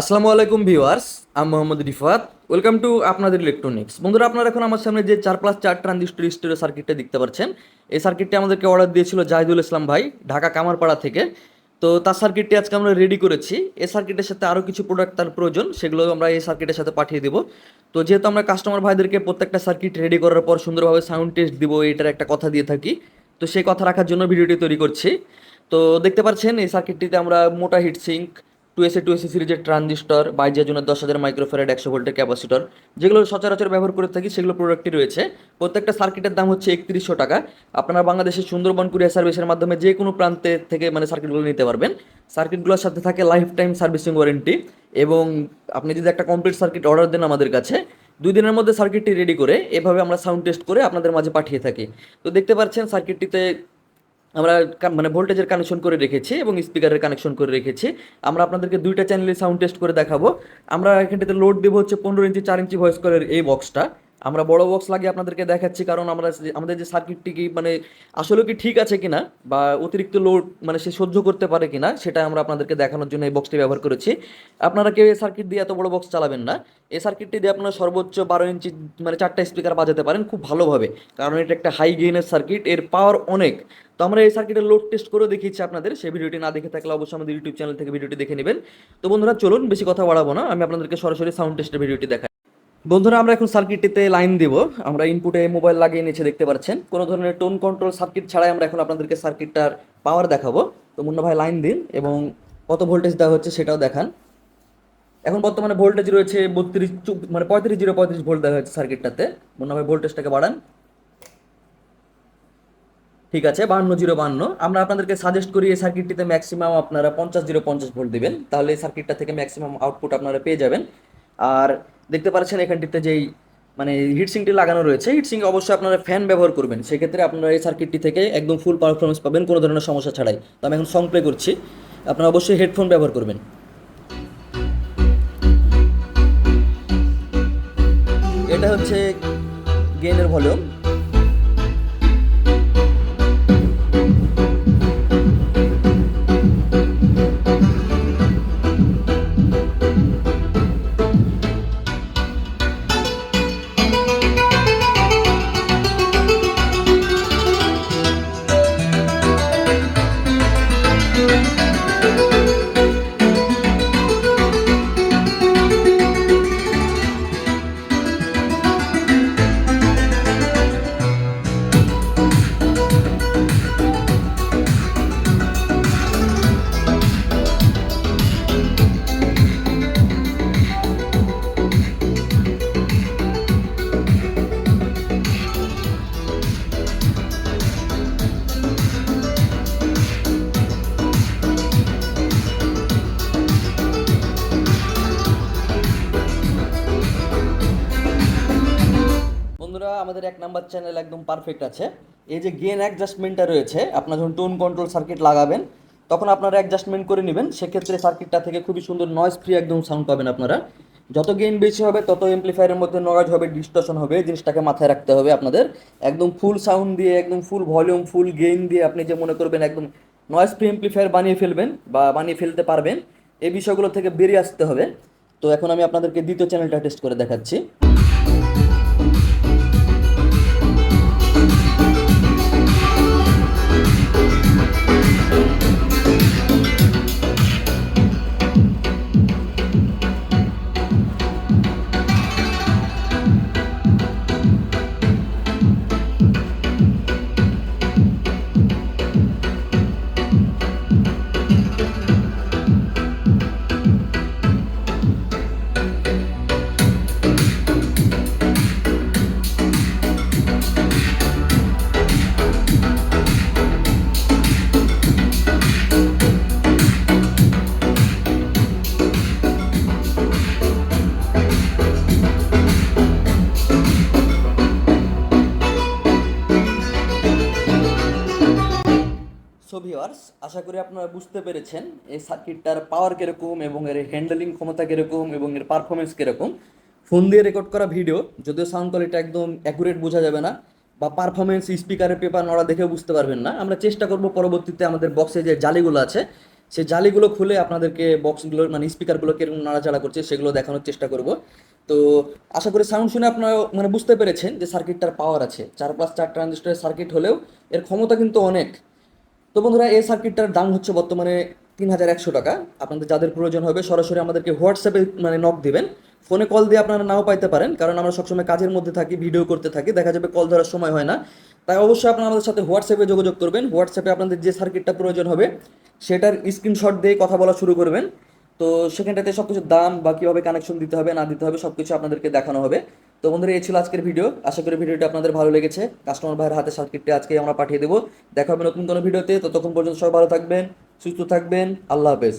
আসসালামু আলাইকুম ভিউয়ার্স, আমি মোহাম্মদ রিফাত। ওয়েলকাম টু আপনাদের ইলেকট্রনিক্স বন্ধুরা, আপনারা এখন আমার সামনে যে চার প্লাস চার ট্রানজিস্টর স্টোরেজ সার্কিটটা দেখতে পাচ্ছেন, এই সার্কিটটি আমাদেরকে অর্ডার দিয়েছিল জাহিদুল ইসলাম ভাই, ঢাকা কামারপাড়া থেকে। তো তার সার্কিটটি আজকে আমরা রেডি করেছি। এই সার্কিটের সাথে আরও কিছু প্রোডাক্ট তার প্রয়োজন, সেগুলো আমরা এই সার্কিটের সাথে পাঠিয়ে দেবো। তো যেহেতু আমরা কাস্টমার ভাইদেরকে প্রত্যেকটা সার্কিট রেডি করার পর সুন্দরভাবে সাউন্ড টেস্ট দিব, এটার একটা কথা দিয়ে থাকি। তো সেই কথা রাখার জন্য ভিডিওটি তৈরি করছি। তো দেখতে পাচ্ছেন, এই সার্কিটটিতে আমরা মোটা হিট সিঙ্ক টু এসে টু এসি সিরিজের ট্রানজিস্টর বাইজের জন্য দশ হাজার মাইক্রোফেরাড একশো ভোল্টের ক্যাপাসিটর, যেগুলো সচরাচর ব্যবহার করে থাকি, সেগুলো প্রোডাক্টটি রয়েছে। প্রত্যেকটা সার্কিটের দাম হচ্ছে একত্রিশশো টাকা। আপনারা বাংলাদেশের সুন্দরবন কুরিয়ার সার্ভিসের মাধ্যমে যে কোনো প্রান্তে থেকে মানে সার্কিটগুলো নিতে পারবেন। সার্কিটগুলোর সাথে থাকে লাইফ টাইম সার্ভিসিং ওয়ারেন্টি এবং আপনি যদি একটা কমপ্লিট সার্কিট অর্ডার দেন আমাদের কাছে, দুই দিনের মধ্যে সার্কিটটি রেডি করে এভাবে আমরা সাউন্ড টেস্ট করে আপনাদের মাঝে পাঠিয়ে থাকি। তো দেখতে পাচ্ছেন সার্কিটটিতে আমরা মানে ভোল্টেজের কানেকশন করে রেখেছি এবং স্পিকারের কানেকশন করে রেখেছি। আমরা আপনাদেরকে দুইটা চ্যানেলে সাউন্ড টেস্ট করে দেখাবো। আমরা এখানটাতে লোড দেবো হচ্ছে পনেরো ইঞ্চি চার ইঞ্চি ভয়েস কলের এই বক্সটা আমরা বড় বক্স লাগিয়ে আপনাদেরকে দেখাচ্ছি, কারণ আমরা আমাদের যে সার্কিটটি কি মানে আসলে কি ঠিক আছে কিনা, বা অতিরিক্ত লোড মানে সে সহ্য করতে পারে কিনা, সেটা আমরা আপনাদেরকে দেখানোর জন্য এই বক্সটি ব্যবহার করেছি। আপনারা কেউ এই সার্কিট দিয়ে এত বড় বক্স চালাবেন না। এই সার্কিটটি দিয়ে আপনারা সর্বোচ্চ বারো ইঞ্চি মানে চারটা স্পিকার বাজাতে পারেন খুব ভালোভাবে, কারণ এটা একটা হাই গেইনের সার্কিট এর পাওয়ার অনেক। তো আমরা এই সার্কিটের লোড টেস্ট করে দেখিয়েছি আপনাদের, সেই ভিডিওটি না দেখে থাকলে অবশ্যই আমাদের ইউটিউব চ্যানেল থেকে ভিডিওটি দেখে নেবেন। তো বন্ধুরা, চলুন, বেশি কথা বাড়াবো না, আমি আপনাদেরকে সরাসরি সাউন্ড টেস্টের ভিডিওটি দেখাই। বন্ধুরা, আমরা এখন সার্কিটটিতে লাইন দিব। আমরা ইনপুটে মোবাইল লাগিয়ে নিচে দেখতে পাচ্ছেন। কোনো ধরনের টোন কন্ট্রোল সার্কিট ছাড়াই আমরা এখন আপনাদেরকে সার্কিটটার পাওয়ার দেখাবো। তো মুন্না ভাই লাইন দিন এবং কত ভোল্টেজ দেওয়া হচ্ছে সেটাও দেখান। এখন বর্তমানে ভোল্টেজ রয়েছে বত্রিশ মানে পঁয়ত্রিশ জিরো পঁয়ত্রিশ ভোল্ট দেওয়া হয়েছে সার্কিটটাতে মুন্না ভাই ভোল্টেজটাকে বাড়ান। ঠিক আছে, বান্ন জিরো বান্ন। আমরা আপনাদেরকে সাজেস্ট করি এই সার্কিটটিতে ম্যাক্সিমাম আপনারা পঞ্চাশ জিরো পঞ্চাশ ভোল্ট দিবেন। তাহলে এই সার্কিটটা থেকে ম্যাক্সিমাম আউটপুট আপনারা পেয়ে যাবেন। আর দেখতে পাচ্ছেন এখানটিতে যেই মানে হিটসিংটি লাগানো রয়েছে হিটসিং অবশ্যই আপনারা ফ্যান ব্যবহার করবেন। সেক্ষেত্রে আপনারা এই সার্কিটটি থেকে একদম ফুল পারফরমেন্স পাবেন, কোনো ধরনের সমস্যা ছাড়াই। তো আমি এখন সং প্লে করছি। আপনারা অবশ্যই হেডফোন ব্যবহার করবেন। এটা হচ্ছে গেনের ভলিউম আমাদের এক নাম্বার চ্যানেল একদম পারফেক্ট আছে। এই যে গেন অ্যাডজাস্টমেন্টটা রয়েছে, আপনার যখন টোন কন্ট্রোল সার্কিট লাগাবেন, তখন আপনারা অ্যাডজাস্টমেন্ট করে নেবেন। সেক্ষেত্রে সার্কিটটা থেকে খুবই সুন্দর নয়েজ ফ্রি একদম সাউন্ড পাবেন আপনারা। যত গেইন বেশি হবে, তত এমপ্লিফায়ারের মধ্যে নয়েজ হবে ডিস্টর্শন হবে জিনিসটাকে মাথায় রাখতে হবে আপনাদের। একদম ফুল সাউন্ড দিয়ে, একদম ফুল ভলিউম ফুল গেইন দিয়ে আপনি যে মনে করবেন একদম নয়েজ ফ্রি এমপ্লিফায়ার বানিয়ে ফেলবেন বা বানিয়ে ফেলতে পারবেন, এই বিষয়গুলো থেকে বেরিয়ে আসতে হবে। তো এখন আমি আপনাদেরকে দ্বিতীয় চ্যানেলটা টেস্ট করে দেখাচ্ছি। সো ভিউয়ার্স আশা করি আপনারা বুঝতে পেরেছেন এই সার্কিটটার পাওয়ার কীরকম এবং এর হ্যান্ডেলিং ক্ষমতা কীরকম এবং এর পারফরমেন্স কীরকম। ফোন দিয়ে রেকর্ড করা ভিডিও যদিও সাউন্ড কোয়ালিটি একদম অ্যাকুরেট বোঝা যাবে না, বা পারফরমেন্স স্পিকারের পেপার নড়া দেখেও বুঝতে পারবেন না। আমরা চেষ্টা করব পরবর্তীতে আমাদের বক্সে যে জালিগুলো আছে, সেই জালিগুলো খুলে আপনাদেরকে বক্সগুলো মানে স্পিকারগুলো কীরকম নাড়াচাড়া করছে সেগুলো দেখানোর চেষ্টা করব। তো আশা করি সাউন্ড শুনে আপনারা মানে বুঝতে পেরেছেন যে সার্কিটটার পাওয়ার আছে। চার প্লাস চার ট্রানজিস্টরের সার্কিট হলেও এর ক্ষমতা কিন্তু অনেক। তো বন্ধুরা, এই সার্কিটটার দাম হচ্ছে বর্তমানে তিন হাজার একশো টাকা। আপনাদের যাদের প্রয়োজন হবে, সরাসরি আমাদেরকে হোয়াটসঅ্যাপে মানে নক দিবেন। ফোনে কল দিয়ে আপনারা নাও পাইতে পারেন, কারণ আমরা সবসময় কাজের মধ্যে থাকি, ভিডিও করতে থাকি, দেখা যাবে কল ধরার সময় হয় না। তাই অবশ্যই আপনারা আমাদের সাথে হোয়াটসঅ্যাপে যোগাযোগ করবেন। হোয়াটসঅ্যাপে আপনাদের যে সার্কিটটা প্রয়োজন হবে, সেটার স্ক্রিনশট দিয়ে কথা বলা শুরু করবেন। তো সেখানটাতে সব কিছুর দাম বা কীভাবে কানেকশন দিতে হবে, না দিতে হবে সব কিছু আপনাদেরকে দেখানো হবে। তো বন্ধুরা, এই ছিল আজকের ভিডিও। আশা করি ভিডিওটি আপনাদের ভালো লেগেছে। কাস্টমার ভাইয়ের হাতে সার্কিটটি আজকে আমরা পাঠিয়ে দেবো। দেখা হবে নতুন কোনো ভিডিওতে। ততক্ষণ পর্যন্ত সবাই ভালো থাকবেন, সুস্থ থাকবেন। আল্লাহ হাফেজ।